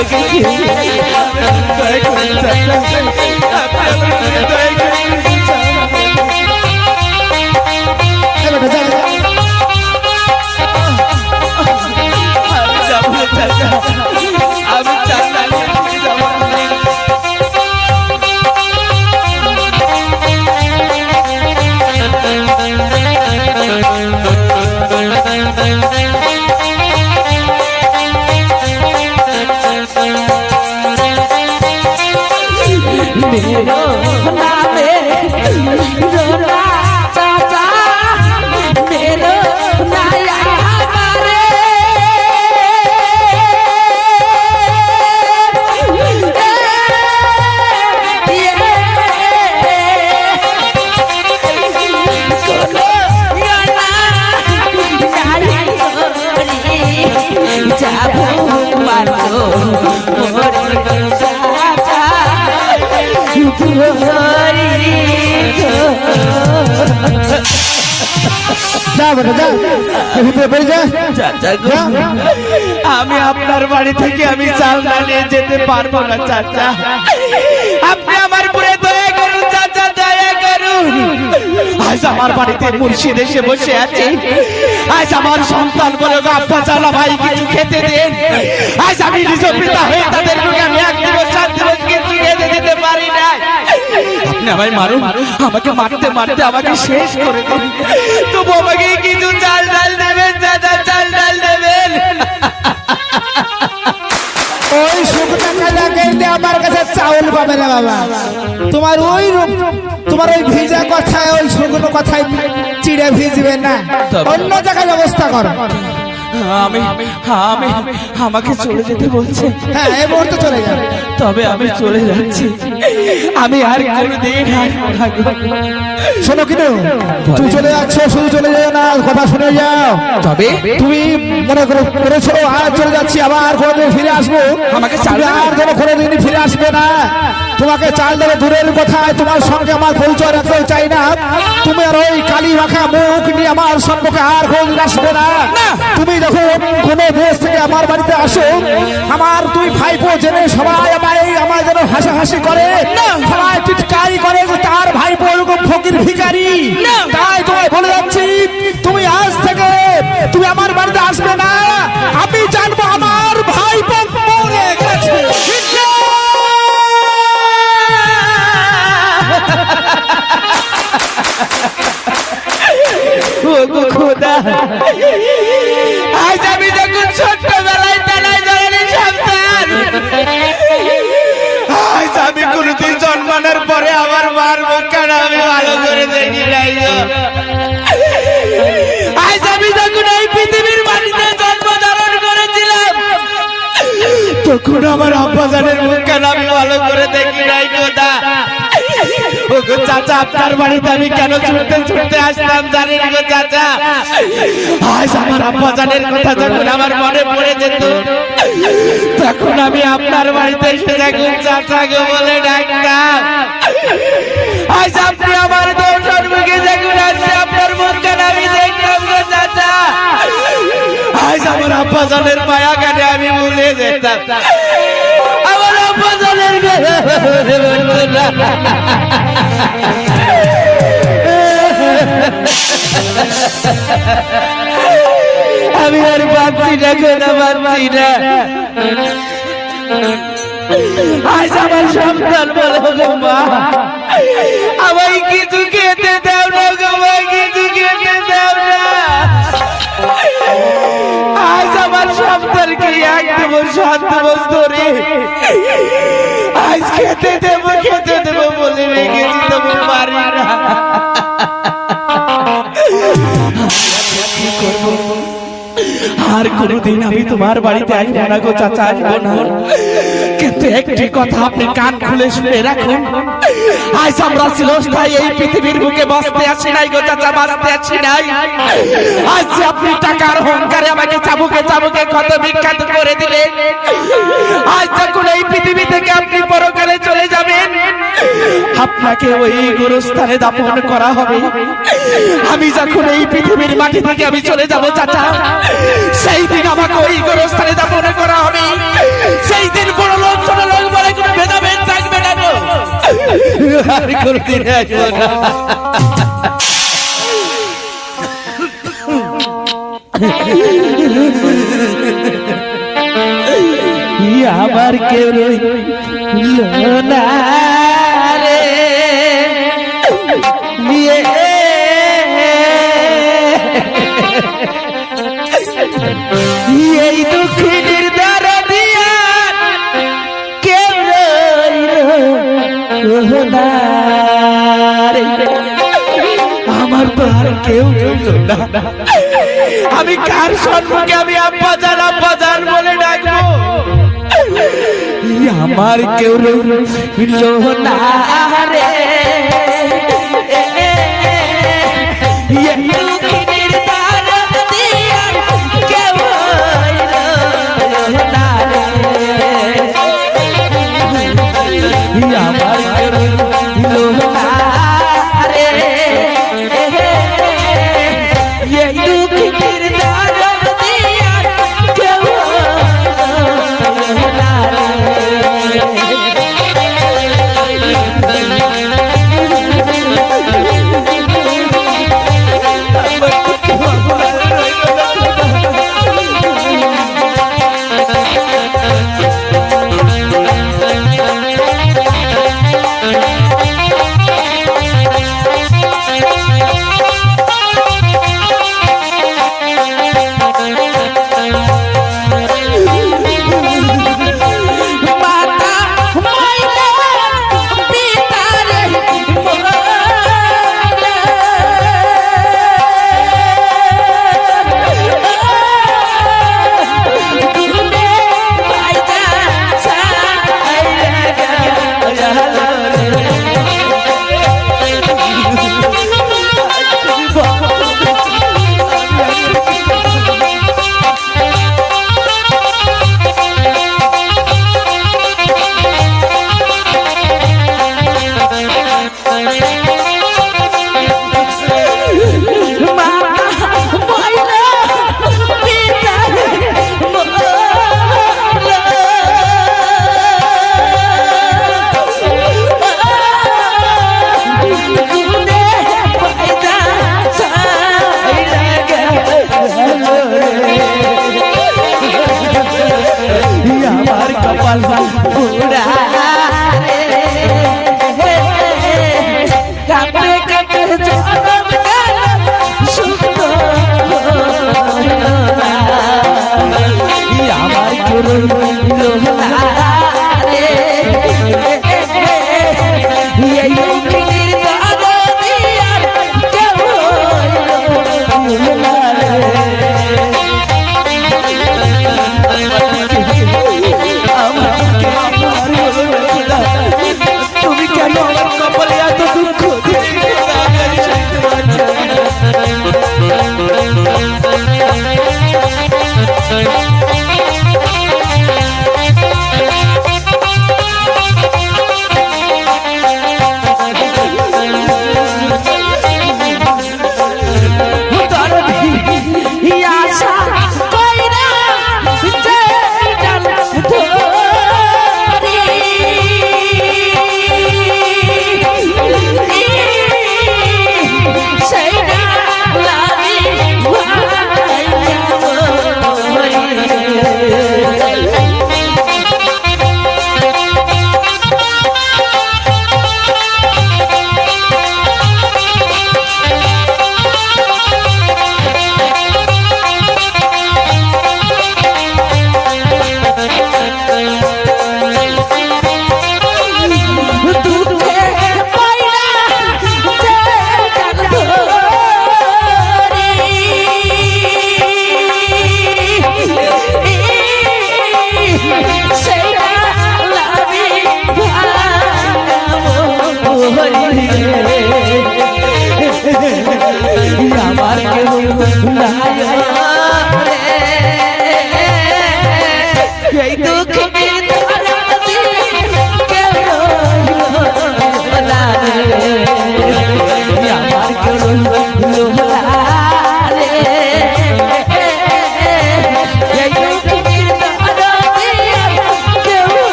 আমাকে দয়া আমি আপনার বাড়ি থেকে আমি চাল না নিয়ে যেতে পারব না, চাচা। আপনি আমার পুরে দয়া করুন, চাচা, দয়া করুন। আজ আমার বাড়িতে মুর্শিদ এসে বসে আছে। আজ আমার সন্তান বলে আব্বা, চালা ভাই, কিছু খেতে দেন। আজ আমি নিজ পিতা হয়ে তাদের আমি এক আপনি আমায় মারুন। আমাকে মারতে মারতে আমাকে শেষ করে দিন। তবু আমাকে কিছু চাল ডাল দেবেন দাদা চাল ডাল দেবেন। ওই শুকনা খাজা কেটে আমার কাছে চাউল পাবে না বাবা। তোমার ওই রূপ তোমার ওই ভিজা কথায় ওই শুকনো কথায় চিড়ে ভিজবে না। অন্য জায়গায় ব্যবস্থা করো। আমি আমি আমাকে চলে যেতে বলছে। হ্যাঁ এই মুহূর্তে চলে যাবে। তবে আমি চলে যাচ্ছি। আমি আর কোনোদিন। শোনো কিন্তু তুই চলে যাচ্ছ শুধু চলে যাও না কথা শুনে যাও। তবে? তুমি মনে করো করেছ আর চলে যাচ্ছি আবার কোনোদিন ফিরে আসব। আমাকে চাল আর যেন কোনোদিন ফিরে আসবে না। তোমাকে চাল দেবে দূরের কথায় তোমার সঙ্গে আমার পরিচয় রাখতেও চাই না। তুমি আর ওই কালী মাখা মুখ নিয়ে আমার সম্পর্কে আর কোনোদিন আসবে না। তুমি যখন কোনো দেশ থেকে আমার বাড়িতে আসো আমার দুই ভাইপো জেনে সবাই আমার যেন হাসাহাসি করে। সবাই টিটকারি করে যে তার ভাইপো এরকম ফকির ভিখারি। তাই তোমায় বলে যাচ্ছি তুমি আজ থেকে তুমি আমার বাড়িতে আসবে না। আমি জানব আমার ভাইপো মরে গেছে। খোদা। আমার মার মুখখানা আমি ভালো করে দেখি নাই। আজ আমি যখন এই পৃথিবীর মাটিতে জন্ম ধারণ করেছিলাম, তখন আমার আব্বাজানের মুখখানা আমি ভালো করে দেখি নাই ও চাচা, আপনার বাড়িতে আমি কেন ছুটতে ছুটতে আসলাম জানেন গো চাচা? আজ আমার আব্বা জানের কথা যখন আমার মনে পড়ে তখন আমি আপনার বাড়িতে এসে যখন চাচা গো বলে ডাকতাম জানের মায়া কাটে, আমি ভুলে যেতাম। আমার না। আমি আর পাচ্ছি না, কোনা পাচ্ছি না। আজ আমার সন্তান বলো মা। আমায় কিছু খেতে দাও না গো কিছু খেতে দাও না। আমার সন্তানকে এক দিবস সাত দিবস ধরে আজ খেতে দেবো খেতে দেবো বলে রেখেছি তবু পারি না আর কোনোদিন আমি তোমার বাড়িতে আসব না গো, চাচা, আসব না। কিন্তু একটি কথা আপনি কান খুলে শুনে রাখুন। আজ আমরা চিরস্থায়ী এই পৃথিবীর বুকে বসতে আসি নাই গো চাচা, বাঁচতে আসি নাই। আজ আপনি টাকার আমাকে চাবুকে চাবুকে কত বিখ্যাত করে দিলেন। আজ যখন এই পৃথিবী থেকে আপনি পরকালে চলে যাবেন, আপনাকে ওই গুরুস্থানে দাপন করা হবে। আমি যখন এই পৃথিবীর মাটি থেকে আমি চলে যাব চাচা, সেই দিন আমাকে ওই গুরুস্থানে দাপন করা হবে। সেই দিন বড় লোক আর কোনদিন আসব না আমার কেউ না কেউ না। আমি কার সম্মুখে আমি আব্বা জান আব্বা জান বলে ডাকবো? আমার কেউ রইল না। রে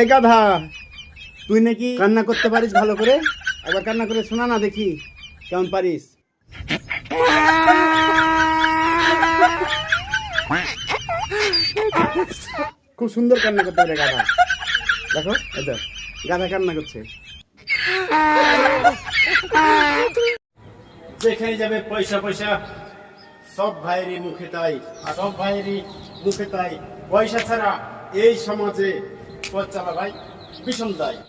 এ গাধা তুই নাকি কান্না করতে পারিস ভালো করে? একবার কান্না করে শোনা না দেখি কেমন পারিস? খুব সুন্দর কান্না করতে পারে গাধা। দেখো দেখ, গাধা কান্না করছে। যেখানে যাবে পয়সা পয়সা, সব ভাইয়েরই মুখে তাই, আর সব ভাইয়েরই মুখে তাই। পয়সা ছাড়া এই সমাজে পথ চালা ভাই ভীষণ দায়।